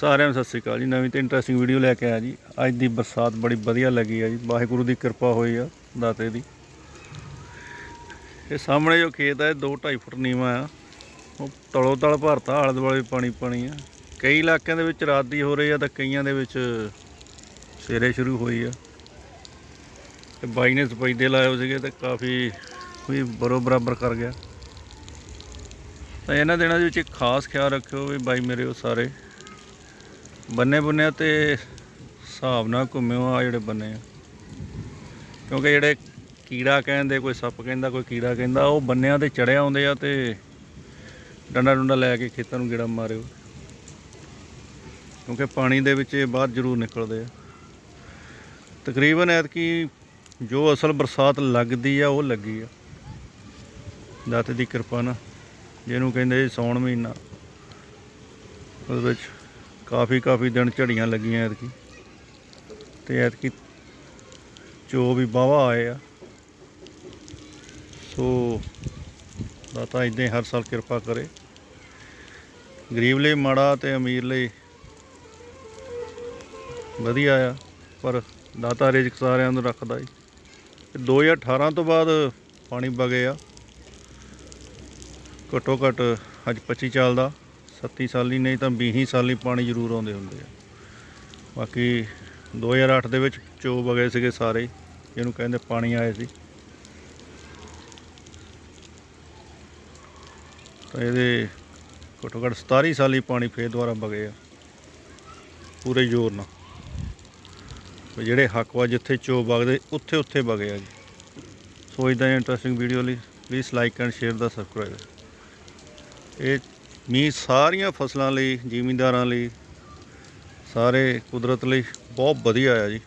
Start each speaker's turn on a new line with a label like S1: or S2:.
S1: ਸਾਰਿਆਂ ਨੂੰ ਸਤਿ ਸ੍ਰੀ ਅਕਾਲ ਜੀ। ਨਵੀਂ ਤੇ ਇੰਟਰਸਟਿੰਗ ਵੀਡੀਓ ਲੈ ਕੇ ਆਇਆ ਜੀ। ਅੱਜ ਦੀ ਬਰਸਾਤ ਬੜੀ ਵਧੀਆ ਲੱਗੀ ਆ ਜੀ। ਵਾਹਿਗੁਰੂ ਦੀ ਕਿਰਪਾ ਹੋਈ ਆ ਦਾਤੇ ਦੀ। ਇਹ ਸਾਹਮਣੇ ਜੋ ਖੇਤ ਆ, ਇਹ 2.5 ਫੁੱਟ ਨੀਵਾਂ ਆ। ਉਹ ਤਲੋ ਤਲ ਭਰਤਾ, ਆਲੇ ਦੁਆਲੇ ਪਾਣੀ ਪਾਣੀ ਆ। ਕਈ ਇਲਾਕਿਆਂ ਦੇ ਵਿੱਚ ਰਾਤ ਦੀ ਹੋ ਰਹੀ ਆ ਤਾਂ ਕਈਆਂ ਦੇ ਵਿੱਚ ਸਵੇਰੇ ਸ਼ੁਰੂ ਹੋਈ ਆ। ਤੇ ਬਾਈ ਨੇ ਸਪੈਦੇ ਲਾਏ ਹੋਏ ਸੀਗੇ ਤੇ ਕਾਫੀ ਵੀ ਬਰੋ ਬਰਾਬਰ ਕਰ ਗਿਆ। ਤਾਂ ਇਹਨਾਂ ਦਿਨਾਂ ਦੇ ਵਿੱਚ ਇੱਕ ਖਾਸ ਖਿਆਲ ਰੱਖਿਓ ਵੀ ਬਾਈ ਮੇਰੇ ਉਹ ਸਾਰੇ ਬੰਨੇ ਬੁੰਨਿਆਂ ਤੇ ਹਿਸਾਬ ਨਾਲ ਘੁੰਮਿਓ ਆ ਜਿਹੜੇ ਬੰਨੇ ਆ। ਕਿਉਂਕਿ ਜਿਹੜੇ ਕੀੜਾ ਕਹਿੰਦੇ, ਕੋਈ ਸੱਪ ਕਹਿੰਦਾ, ਕੋਈ ਕੀੜਾ ਕਹਿੰਦਾ, ਉਹ ਬੰਨਿਆਂ ਤੇ ਚੜਿਆ ਆਉਂਦੇ ਆ ਤੇ ਡੰਡਾ ਡੁੰਡਾ ਲੈ ਕੇ ਖੇਤਾਂ ਨੂੰ ਗੇੜਾ ਮਾਰਿਓ। ਕਿਉਂਕਿ ਪਾਣੀ ਦੇ ਵਿੱਚ ਇਹ ਬਾਹਰ ਜ਼ਰੂਰ ਨਿਕਲਦੇ ਆ। ਤਕਰੀਬਨ ਐਤਕੀ ਜੋ ਅਸਲ ਬਰਸਾਤ ਲੱਗਦੀ ਆ, ਉਹ ਲੱਗੀ ਆ। ਦਾਤੇ ਦੀ ਕਿਰਪਾ ਨਾਲ। ਜਿਹਨੂੰ ਕਹਿੰਦੇ ਸੌਣ ਮਹੀਨਾ। ਉਹਦੇ ਵਿੱਚ ਕਾਫੀ ਕਾਫੀ ਦਿਨ ਝੜੀਆਂ ਲੱਗੀਆਂ ਐਤਕੀ। ਤੇ ਐਤਕੀ ਚੋ ਵੀ ਵਾਹਵਾ ਆਏ ਆ। ਸੋ ਦਾਤਾ ਇਦਾਂ ਹੀ ਹਰ ਸਾਲ ਕਿਰਪਾ ਕਰੇ। ਗਰੀਬ ਲਈ ਮਾੜਾ ਤੇ ਅਮੀਰ ਲਈ ਵਧੀਆ ਆ, ਪਰ ਦਾਤਾ ਰਿਜ਼ਕ ਸਾਰਿਆਂ ਨੂੰ ਰੱਖਦਾ ਜੀ ਤੇ 2018 ਤੋਂ ਬਾਅਦ ਪਾਣੀ ਵਗੇ ਆ। ਘੱਟੋ ਘੱਟ ਅੱਜ 25 ਚੱਲਦਾ 37 ਸਾਲੀ ਨਹੀਂ ਤਾਂ 20 ਸਾਲੀ ਪਾਣੀ ਜ਼ਰੂਰ ਆਉਂਦੇ ਹੁੰਦੇ ਆ। ਬਾਕੀ 2008 ਦੇ ਵਿੱਚ ਚੋ ਵਗੇ ਸੀਗੇ ਸਾਰੇ ਹੀ, ਜਿਹਨੂੰ ਕਹਿੰਦੇ ਪਾਣੀ ਆਏ ਸੀ। ਤਾਂ ਇਹਦੇ ਘੱਟੋ ਘੱਟ 27 ਸਾਲੀ ਪਾਣੀ ਫੇਰ ਦੁਬਾਰਾ ਵਗੇ ਆ। ਪੂਰੇ ਜ਼ੋਰ ਨਾਲ। ਜਿਹੜੇ ਹੱਕ ਵਾ ਜਿੱਥੇ ਚੋ ਵਗਦੇ ਉੱਥੇ ਉੱਥੇ ਵਗੇ ਆ ਜੀ। ਸੋ ਇਦਾਂ ਇੰਟਰਸਟਿੰਗ ਵੀਡੀਓ ਲਈ ਪਲੀਜ਼ ਲਾਈਕ ਐਂਡ ਸ਼ੇਅਰ ਦਾ ਸਬਸਕ੍ਰਾਈਬ ਇਹ ਮੀਂਹ ਸਾਰੀਆਂ ਫਸਲਾਂ ਲਈ ਜ਼ਿਮੀਂਦਾਰਾਂ ਲਈ ਸਾਰੇ ਕੁਦਰਤ ਲਈ ਬਹੁਤ ਵਧੀਆ ਆ ਜੀ।